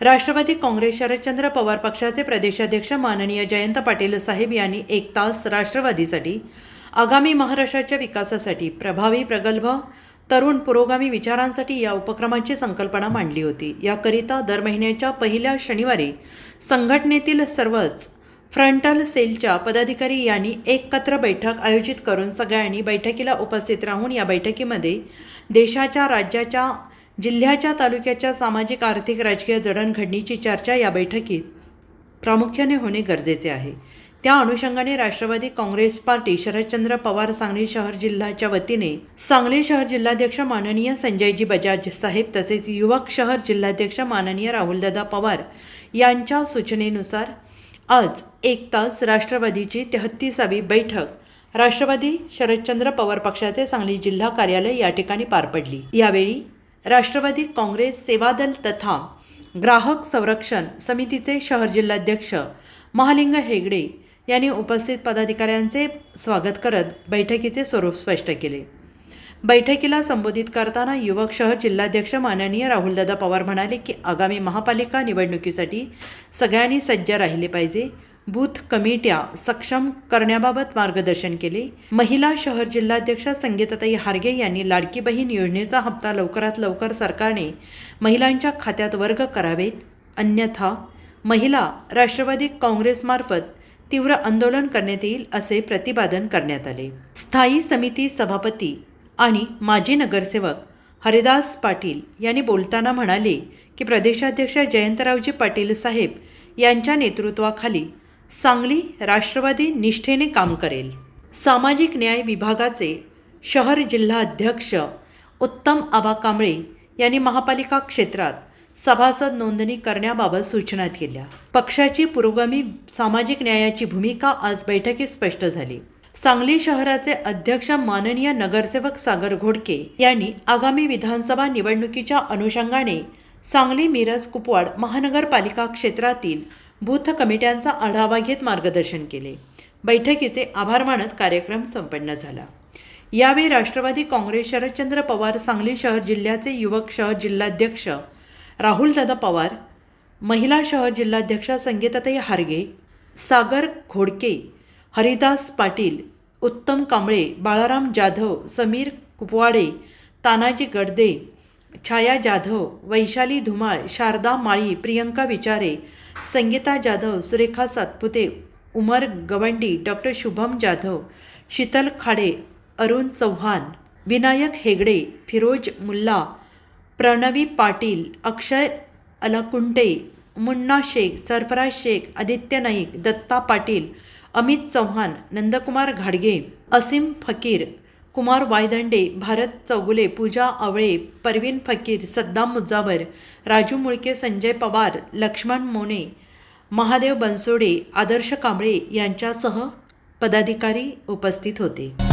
राष्ट्रवादी काँग्रेस शरदचंद्र पवार पक्षाचे प्रदेशाध्यक्ष माननीय जयंत पाटील साहेब यांनी एक तास राष्ट्रवादीसाठी आगामी महाराष्ट्राच्या विकासासाठी प्रभावी प्रगल्भ तरुण पुरोगामी विचारांसाठी या उपक्रमाची संकल्पना मांडली होती. याकरिता दर महिन्याच्या पहिल्या शनिवारी संघटनेतील सर्वच फ्रंटल सेलच्या पदाधिकारी यांनी एकत्र बैठक आयोजित करून सगळ्यांनी बैठकीला उपस्थित राहून या बैठकीमध्ये देशाच्या राज्याच्या जिल्ह्याच्या तालुक्याच्या सामाजिक आर्थिक राजकीय जडणघडणीची चर्चा या बैठकीत प्रामुख्याने होणे गरजेचे आहे. त्या अनुषंगाने राष्ट्रवादी काँग्रेस पार्टी शरदचंद्र पवार सांगली शहर जिल्ह्याच्या वतीने सांगली शहर जिल्हाध्यक्ष माननीय संजयजी बजाज साहेब तसेच युवक शहर जिल्हाध्यक्ष माननीय राहुलदादा पवार यांच्या सूचनेनुसार आज एक तास राष्ट्रवादीची तेहत्तीसावी बैठक राष्ट्रवादी शरदचंद्र पवार पक्षाचे सांगली जिल्हा कार्यालय या ठिकाणी पार पडली. यावेळी राष्ट्रवादी काँग्रेस सेवादल तथा ग्राहक संरक्षण समितीचे शहर जिल्हाध्यक्ष महालिंग हेगडे यांनी उपस्थित पदाधिकाऱ्यांचे स्वागत करत बैठकीचे स्वरूप स्पष्ट केले. बैठकीला संबोधित करताना युवक शहर जिल्हाध्यक्ष माननीय राहुलदादा पवार म्हणाले की आगामी महापालिका निवडणुकीसाठी सगळ्यांनी सज्ज राहिले पाहिजे. बूथ कमिट्या सक्षम करण्याबाबत मार्गदर्शन केले. महिला शहर जिल्हाध्यक्ष संगीताताई हार्गे यांनी लाडकी बहीण योजनेचा हप्ता लवकरात लवकर सरकारने महिलांच्या खात्यात वर्ग करावेत. अन्यथा महिला राष्ट्रवादी काँग्रेसमार्फत तीव्र आंदोलन करण्यात येईल असे प्रतिपादन करण्यात आले. स्थायी समिती सभापती आणि माजी नगरसेवक हरिदास पाटील यांनी बोलताना म्हणाले की प्रदेशाध्यक्ष जयंतरावजी पाटील साहेब यांच्या नेतृत्वाखाली सांगली राष्ट्रवादी निष्ठेने काम करेल. सामाजिक न्याय विभागाचे शहर जिल्हा अध्यक्ष उत्तम आबा कांबळे यांनी महापालिका क्षेत्रात सभासद नोंदणी करण्याबाबत सूचना केल्या. पक्षाची पुरोगामी सामाजिक न्यायाची भूमिका आज बैठकीत स्पष्ट झाली. सांगली शहराचे अध्यक्ष माननीय नगरसेवक सागर घोडके यांनी आगामी विधानसभा निवडणुकीच्या अनुषंगाने सांगली मिरज कुपवाड महानगरपालिका क्षेत्रातील बूथ कमिट्यांचा आढावा घेत मार्गदर्शन केले. बैठकीचे आभार मानत कार्यक्रम संपन्न झाला. यावेळी राष्ट्रवादी काँग्रेस शरदचंद्र पवार सांगली शहर जिल्ह्याचे युवक शहर जिल्हाध्यक्ष राहुलदादा पवार महिला शहर जिल्हाध्यक्षा संगीताताई हार्गे सागर घोडके हरिदास पाटील उत्तम कांबळे बाळाराम जाधव समीर कुपवाडे तानाजी गडदे छाया जाधव वैशाली धुमाळ शारदा माळी प्रियंका विचारे संगीता जाधव सुरेखा सातपुते उमर गवंडी डॉक्टर शुभम जाधव शीतल खाडे अरुण चव्हाण विनायक हेगडे फिरोज मुल्ला प्रणवी पाटील अक्षय अलकुंटे मुन्ना शेख सरफराज शेख आदित्य नाईक दत्ता पाटील अमित चव्हाण नंदकुमार घाडगे असीम फकीर कुमार वायदंडे भारत चौगुले पूजा आवळे परवीन फकीर सद्दाम मुजावर राजू मुळके संजय पवार लक्ष्मण मोने महादेव बनसोडे आदर्श कांबळे यांच्यासह पदाधिकारी उपस्थित होते.